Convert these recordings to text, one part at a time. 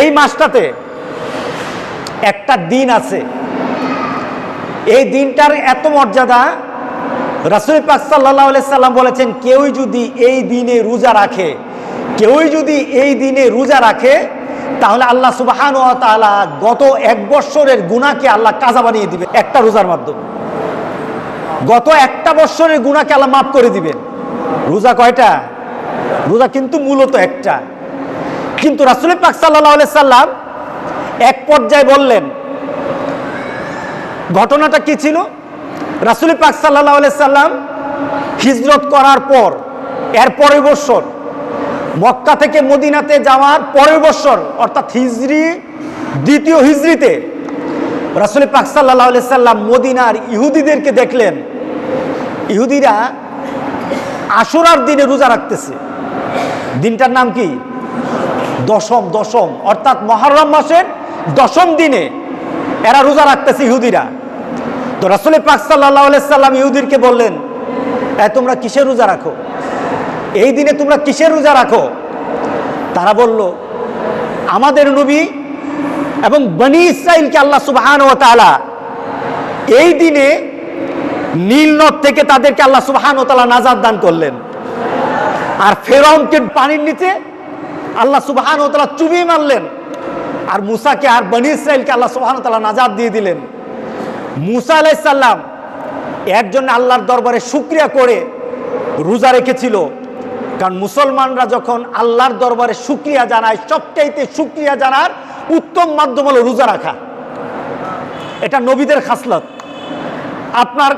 এই মাসটাতে একটা দিন আছে। এই দিনটার এত মর্যাদা, রাসুল পাক সাল্লাহ সাল্লাম বলেছেন, কেউই যদি এই দিনে রোজা রাখে, কেউই যদি এই দিনে রোজা রাখে, তাহলে আল্লাহ সুবাহান গত এক বৎসরের গুণাকে আল্লাহ কাজা বানিয়ে দিবে একটা রোজার মাধ্যমে। গত একটা বৎসরের গুণাকে আল্লাহ মাফ করে দিবেন। রোজা কয়টা? রোজা কিন্তু মূলত একটা। কিন্তু রাসুল পাক সাল্লাহ সাল্লাম এক পর্যায়ে বললেন, ঘটনাটা কি ছিল? রাসুল পাক সাল্লাহ সাল্লাম হিজরত করার পর, এর পরের বৎসর মক্কা থেকে মদিনাতে যাওয়ার পরের বৎসর অর্থাৎ হিজরি, দ্বিতীয় হিজরিতে রাসুল পাক সাল্লাহ সাল্লাম মদিনার ইহুদিদেরকে দেখলেন। ইহুদিরা আশুরার দিনে রোজা রাখতেছে। দিনটার নাম কি? দশম দশম। অর্থাৎ মহরম মাসের দশম দিনে এরা রোজা রাখতেছে ইহুদিরা। তো রাসুল পাক সাল্লাহ সাল্লাম ইহুদিরকে বললেন তোমরা কিসের রোজা রাখো? এই দিনে তোমরা কিসের রোজা রাখো? তারা বলল, আমাদের নবী এবং বনি ইসরাইলকে আল্লাহ সুবাহান ও তালা এই দিনে নীল নদ থেকে তাদেরকে আল্লাহ সুবাহান ও তালা নাজাদ দান করলেন। আর ফেরাউনকে পানির নিচে আল্লাহ সুবাহান ও তালা চুবিয়ে মারলেন। আর মুসাকে আর বনি ইসরাইলকে আল্লাহ সুবাহান তালা নাজাদ দিয়ে দিলেন। মুসা আলাইসাল্লাম এর জন্য আল্লাহর দরবারে শুক্রিয়া করে রোজা রেখেছিল। কারণ মুসলমানরা যখন আল্লাহর দরবারে শুক্রিয়া জানায়, সবচাইতে শুক্রিয়া জানার উত্তম মাধ্যম হলো রোজা রাখা। এটা নবীদের খাসলত। আপনার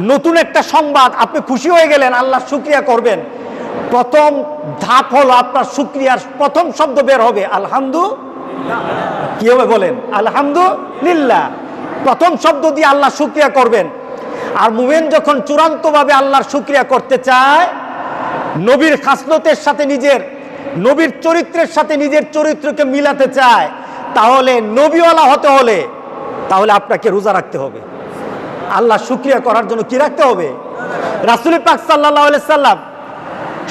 নতুন একটা সংবাদ, আপনি খুশি হয়ে গেলেন, আল্লাহ শুক্রিয়া করবেন। প্রথম ধাপ হলো আপনার শুক্রিয়ার প্রথম শব্দ বের হবে, আলহামদু কি হবে বলেন, আলহামদুলিল্লাহ। প্রথম শব্দ দিয়ে আল্লাহ শুক্রিয়া করবেন। আর মুমেন যখন চূড়ান্তভাবে আল্লাহর শুক্রিয়া করতে চায়, নবীর খাসলতের সাথে নিজের, নবীর চরিত্রের সাথে নিজের চরিত্রকে মিলাতে চায়, তাহলে নবীওয়ালা হতে হলে, তাহলে আপনাকে রোজা রাখতে হবে। আল্লাহ শুক্রিয়া করার জন্য কি রাখতে হবে? রাসুল পাক সাল্লাহ সাল্লাম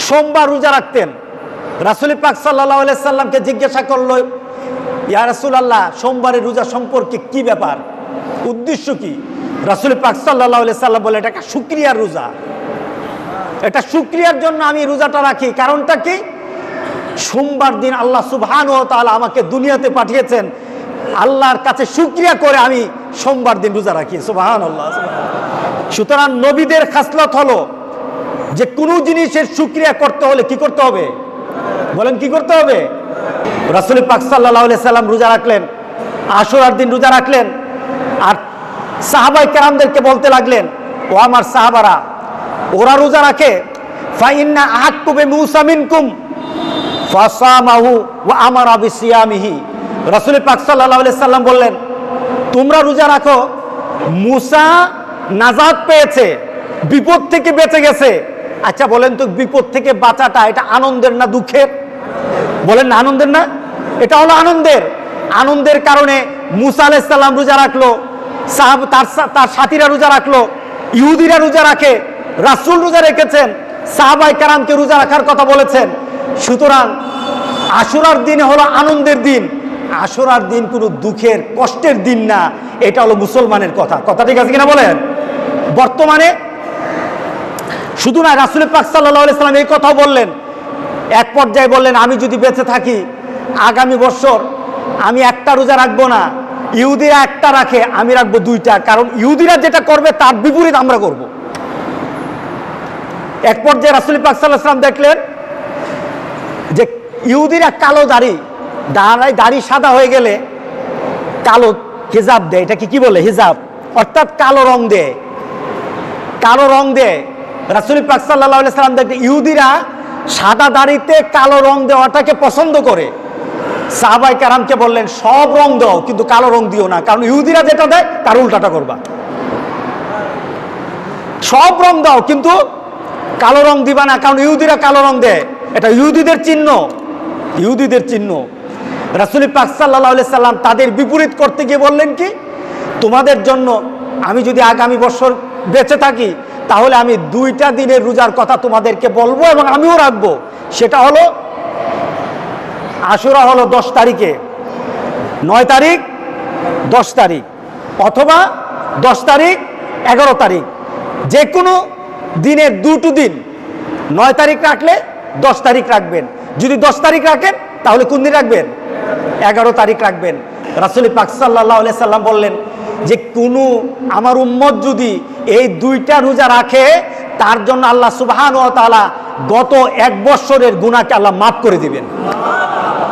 সোমবার রোজা রাখতেন। রাসুল পাক সাল্লাহ সাল্লামকে জিজ্ঞাসা করল, ইয়া রাসুল আল্লাহ সোমবারের রোজা সম্পর্কে কি ব্যাপার? উদ্দেশ্য কি? রাসুল পাক সাল্লাহ সাল্লাম বলে এটা একটা শুক্রিয়ার রোজা। এটা শুক্রিয়ার জন্য আমি রোজাটা রাখি। কারণটা কি? সোমবার দিন আল্লাহ সুবহান ও তাহলে আমাকে দুনিয়াতে পাঠিয়েছেন। আল্লাহর কাছে শুক্রিয়া করে আমি সোমবার দিন রোজা রাখি। সুবহান আল্লাহ সুতরাং নবীদের খাসলত হলো যে কোনো জিনিসের শুক্রিয়া করতে হলে কি করতে হবে? বলেন কি করতে হবে? রাসুল পাক সাল্লাহ সাল্লাম রোজা রাখলেন, আশুরার দিন রোজা রাখলেন, আর সাহাবাই কেরামদেরকে বলতে লাগলেন, ও আমার সাহাবারা, ওরা রোজা রাখে? ফাইন্না আহাক্কুবে মুসামিনকুম ফাসামাহু ওয়া আমারা বিসিয়ামিহি। রাসূল পাক আলাইহি সাল্লাম বললেন, তোমরা রোজা রাখো, মুসা নাজাত পেয়েছে, বিপদ থেকে বেঁচে গেছে আচ্ছা বলেন তো বিপদ থেকে বাঁচাটা, এটা আনন্দের না দুঃখের? বলেন না, আনন্দের না? এটা হলো আনন্দের। আনন্দের কারণে মুসা আলাইসাল্লাম রোজা রাখল, সাহাব তার তার সাথীরা রোজা রাখল, ইহুদিরা রোজা রাখে, রাসুল রোজা রেখেছেন সাহাবাই কারামকে রোজা রাখার কথা বলেছেন। সুতরাং আশুরার দিন হলো আনন্দের দিন। আশুরার দিন কোনো দুঃখের, কষ্টের দিন না। এটা হলো মুসলমানের কথা। কথা ঠিক আছে কিনা বলেন? বর্তমানে শুধু না রাসুল পাক সাল্লাহ সাল্লাম এই কথাও বললেন। এক পর্যায়ে বললেন, আমি যদি বেঁচে থাকি, আগামী বছর আমি একটা রোজা রাখব না, ইহুদিরা একটা রাখে, আমি রাখব দুইটা। কারণ ইহুদিরা যেটা করবে, তার বিপরীত আমরা করব। এক পর্যায়ে রাসুল পাক সাল্লাহ সাল্লাম দেখলেন যে ইহুদিরা কালো দাড়ি, দাঁড়ায় দাড়ি সাদা হয়ে গেলে কালো হিজাব দেয়। এটাকে কি বলে? হিজাব। অর্থাৎ কালো রং দেয়। কালো রং দেয়। রাসুল পাক সাল্লাহ সাল্লাম দেখতে ইহুদিরা সাদা দাড়িতে কালো রং দেওয়াটাকে পছন্দ করে। সাহাবাই কারামকে বললেন, সব রং দাও, কিন্তু কালো রং দিও না, কারণ ইহুদিরা যেটা দেয়, তার উল্টাটা করবা। সব রং দাও, কিন্তু কালো রং দিবা না, কারণ ইহুদিরা কালো রং দেয়। এটা ইহুদিদের চিহ্ন ইহুদিদের চিহ্ন। রাসুল পাক সাল্লাহ সাল্লাম তাদের বিপরীত করতে গিয়ে বললেন কি, তোমাদের জন্য আমি যদি আগামী বছর বেঁচে থাকি তাহলে আমি দুইটা দিনের রোজার কথা তোমাদেরকে বলব এবং আমিও রাখব। সেটা হলো, আশুরা হলো দশ তারিখে। নয় তারিখ, দশ তারিখ। অথবা দশ তারিখ, এগারো তারিখ। যে কোনো দিনের দুটো দিন। নয় তারিখ রাখলে দশ তারিখ রাখবেন। যদি দশ তারিখ রাখেন, তাহলে কোন দিন রাখবেন? এগারো তারিখ রাখবেন। রাসুলি পাক সাল্লাহ সাল্লাম বললেন যে কোনো আমার উম্মত যদি এই দুইটা রোজা রাখে, তার জন্য আল্লাহ সুবাহান ও তালা গত এক বৎসরের গুণাকে আল্লাহ মাফ করে দিবেন।